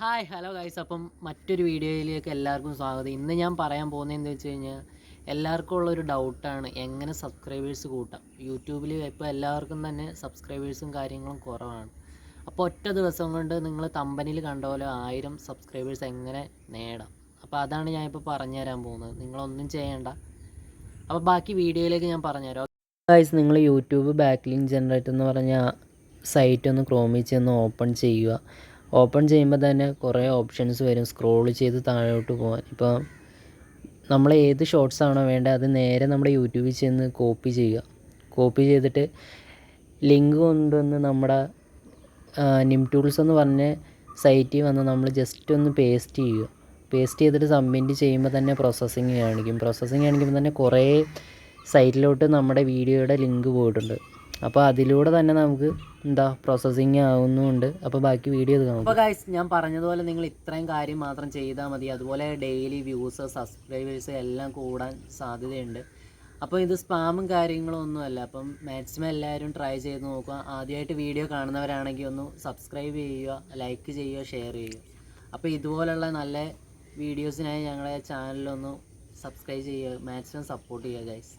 Hi hello guys അപ്പം മറ്റൊരു വീഡിയോയിലേക്ക് എല്ലാവർക്കും സ്വാഗതം. ഇന്ന് ഞാൻ പറയാൻ പോകുന്നത് എന്താ വെച്ച് കഴിഞ്ഞാൽ എല്ലാവർക്കും ഉള്ളൊരു ഡൗട്ടാണ് എങ്ങനെ സബ്സ്ക്രൈബേഴ്സ് കൂട്ടാം. യൂട്യൂബിൽ ഇപ്പോൾ എല്ലാവർക്കും തന്നെ സബ്സ്ക്രൈബേഴ്സും കാര്യങ്ങളും കുറവാണ്. അപ്പോൾ ഒറ്റ ദിവസം കൊണ്ട് നിങ്ങൾ കമ്പനിയിൽ കണ്ട പോലെ ആയിരം സബ്സ്ക്രൈബേഴ്സ് എങ്ങനെ നേടാം? അപ്പോൾ അതാണ് ഞാനിപ്പോൾ പറഞ്ഞു തരാൻ പോകുന്നത്. നിങ്ങളൊന്നും ചെയ്യേണ്ട. അപ്പോൾ ബാക്കി വീഡിയോയിലേക്ക് ഞാൻ പറഞ്ഞുതരാം ഗൈസ് നിങ്ങൾ യൂട്യൂബ് ബാക്ക് ലിങ്ക് ജനറേറ്റർ എന്ന് പറഞ്ഞ സൈറ്റ് ഒന്ന് ക്രോമിൽ ഒന്ന് ഓപ്പൺ ചെയ്യുക. ഓപ്പൺ ചെയ്യുമ്പോൾ തന്നെ കുറേ ഓപ്ഷൻസ് വരും. സ്ക്രോൾ ചെയ്ത് താഴോട്ട് പോകാൻ ഇപ്പോൾ നമ്മൾ ഏത് ഷോർട്സ് ആണോ വേണ്ടത് അത് നേരെ നമ്മുടെ യൂട്യൂബിൽ ചെന്ന് കോപ്പി ചെയ്യുക. കോപ്പി ചെയ്തിട്ട് ലിങ്ക് കൊണ്ടുവന്ന് നമ്മുടെ നിം ടൂൾസ് എന്ന് പറഞ്ഞ സൈറ്റിൽ വന്ന് നമ്മൾ ജസ്റ്റ് ഒന്ന് പേസ്റ്റ് ചെയ്യുക. പേസ്റ്റ് ചെയ്തിട്ട് സബ്മിറ്റ് ചെയ്യുമ്പോൾ തന്നെ പ്രോസസ്സിങ് കാണിക്കും. പ്രോസസ്സിങ് കാണിക്കുമ്പോൾ തന്നെ കുറേ സൈറ്റിലോട്ട് നമ്മുടെ വീഡിയോയുടെ ലിങ്ക് പോയിട്ടുണ്ട്. അപ്പോൾ അതിലൂടെ തന്നെ നമുക്ക് എന്താ പ്രോസസ്സിങ് ആവുന്നുണ്ട്. അപ്പോൾ ബാക്കി വീഡിയോ ഇത് കാണും അപ്പോൾ ഗൈസ് ഞാൻ പറഞ്ഞതുപോലെ നിങ്ങൾ ഇത്രയും കാര്യം മാത്രം ചെയ്താൽ മതി. അതുപോലെ ഡെയിലി വ്യൂസ് സബ്സ്ക്രൈബേഴ്സ് എല്ലാം കൂടാൻ സാധ്യതയുണ്ട്. അപ്പോൾ ഇത് സ്പാമും കാര്യങ്ങളും ഒന്നുമല്ല അപ്പം മാക്സിമം എല്ലാവരും ട്രൈ ചെയ്ത് നോക്കുക. ആദ്യമായിട്ട് വീഡിയോ കാണുന്നവരാണെങ്കിൽ ഒന്ന് സബ്സ്ക്രൈബ് ചെയ്യുക ലൈക്ക് ചെയ്യുക ഷെയർ ചെയ്യുക. അപ്പോൾ ഇതുപോലുള്ള നല്ല വീഡിയോസിനായി ഞങ്ങളുടെ ചാനലിലൊന്ന് സബ്സ്ക്രൈബ് ചെയ്യുക മാക്സിമം സപ്പോർട്ട് ചെയ്യുക ഗൈസ്